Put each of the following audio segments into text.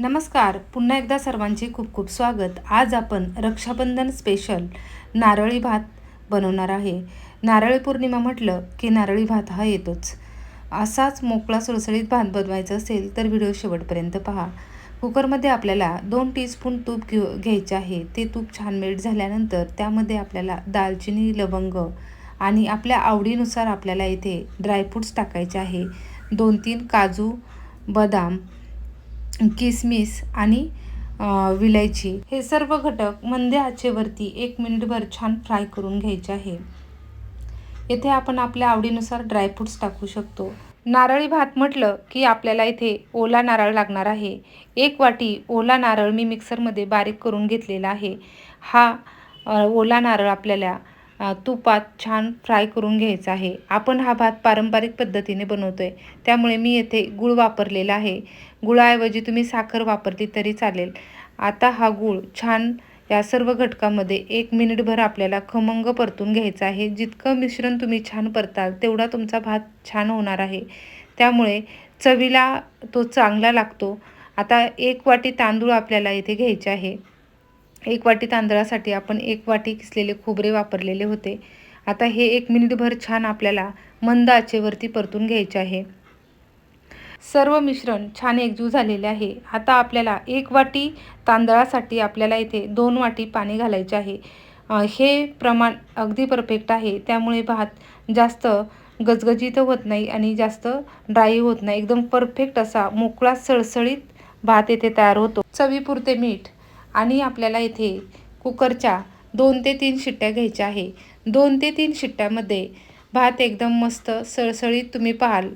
नमस्कार. पुन्हा एकदा सर्वांचे खूप खूप स्वागत. आज आपण रक्षाबंधन स्पेशल नारळी भात बनवणार आहे. नारळी पौर्णिमा म्हटलं की नारळी भात हा येतोच. असाच मोकळा सुळसळीत भात बनवायचा असेल तर व्हिडिओ शेवटपर्यंत पहा. कुकरमध्ये आपल्याला दोन टीस्पून तूप घेऊ घ्यायचे आहे. ते तूप छान मेल्ट झाल्यानंतर त्यामध्ये आपल्याला दालचिनी लवंग आणि आपल्या आवडीनुसार आपल्याला इथे ड्रायफ्रूट्स टाकायचे आहे. दोन तीन काजू बदाम किसमिस आणि विलायची. हे सर्व घटक मंद आचेवरती एक मिनिटभर छान फ्राय करून घ्यायचे आहे. येथे आपण आपल्या आवडीनुसार ड्रायफ्रूट्स टाकू शकतो. नारळी भात म्हटलं की आपल्याला इथे ओला नारळ लागणार आहे. एक वाटी ओला नारळ मी मिक्सरमध्ये बारीक करून घेतलेला आहे. हा ओला नारळ आपल्याला तुपात छान फ्राय करून घ्यायचा आहे. आपण हा भात पारंपरिक पद्धतीने बनवतो आहे त्यामुळे मी येथे गुळ वापरलेला आहे. गुळाऐवजी तुम्ही साखर वापरली तरी चालेल. आता हा गूळ छान या सर्व घटकामध्ये एक मिनिटभर आपल्याला खमंग परतून घ्यायचा आहे. जितकं मिश्रण तुम्ही छान परताल तेवढा तुमचा भात छान होणार आहे. त्यामुळे चवीला तो चांगला लागतो. आता एक वाटी तांदूळ आपल्याला इथे घ्यायचे आहे. एक वाटी तांदळासाठी आपण एक वाटी किसलेले खोबरे वापरलेले होते. आता हे एक मिनिटभर छान आपल्याला मंद आचेवरती परतून घ्यायचे आहे. सर्व मिश्रण छान एकजीव झालेले आहे. आता आपल्याला एक वाटी तांदळासाठी आपल्याला इथे दोन वाटी पाणी घालायचे आहे. हे प्रमाण अगदी परफेक्ट आहे. त्यामुळे भात जास्त गजगजीत होत नाही आणि जास्त ड्राई होत नाही. एकदम परफेक्ट असा मोकळा सळसळीत भात येथे तयार होतो. चवीपुरते मीठ आणि आपल्याला इथे कुकरच्या दोन ते तीन शिट्ट्या घ्यायच्या आहे. दोन ते तीन शिट्ट्यामध्ये भात एकदम मस्त सळसळीत तुम्ही पाहाल.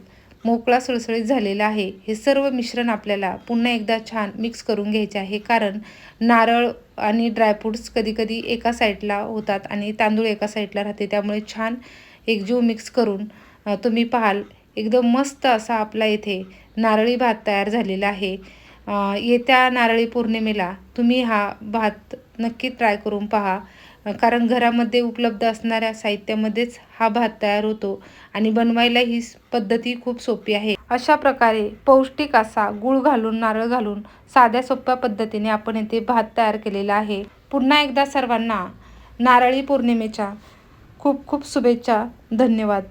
मोकळा सुळसुळीत झालेला आहे. हे सर्व मिश्रण आपल्याला पुन्हा एकदा छान मिक्स करून घ्यायचे आहे. कारण नारळ आणि ड्रायफ्रूट्स कधीकधी एका साईडला होतात आणि तांदूळ एका साईडला राहते. त्यामुळे छान एकजीव मिक्स करून तुम्ही पाहाल. एकदम मस्त असा आपला इथे नारळी भात तयार झालेला आहे. येत्या नारळी पौर्णिमेला तुम्ही हा भात नक्की ट्राय करून पहा. कारण घरामध्ये उपलब्ध असणाऱ्या साहित्यामध्येच हा भात तयार होतो आणि बनवायला ही पद्धती खूप सोपी आहे. अशा प्रकारे पौष्टिक असा गूळ घालून नारळ घालून साध्या सोप्या पद्धतीने आपण येथे भात तयार केलेला आहे. पुन्हा एकदा सर्वांना नारळी पौर्णिमेच्या खूप खूप शुभेच्छा. धन्यवाद.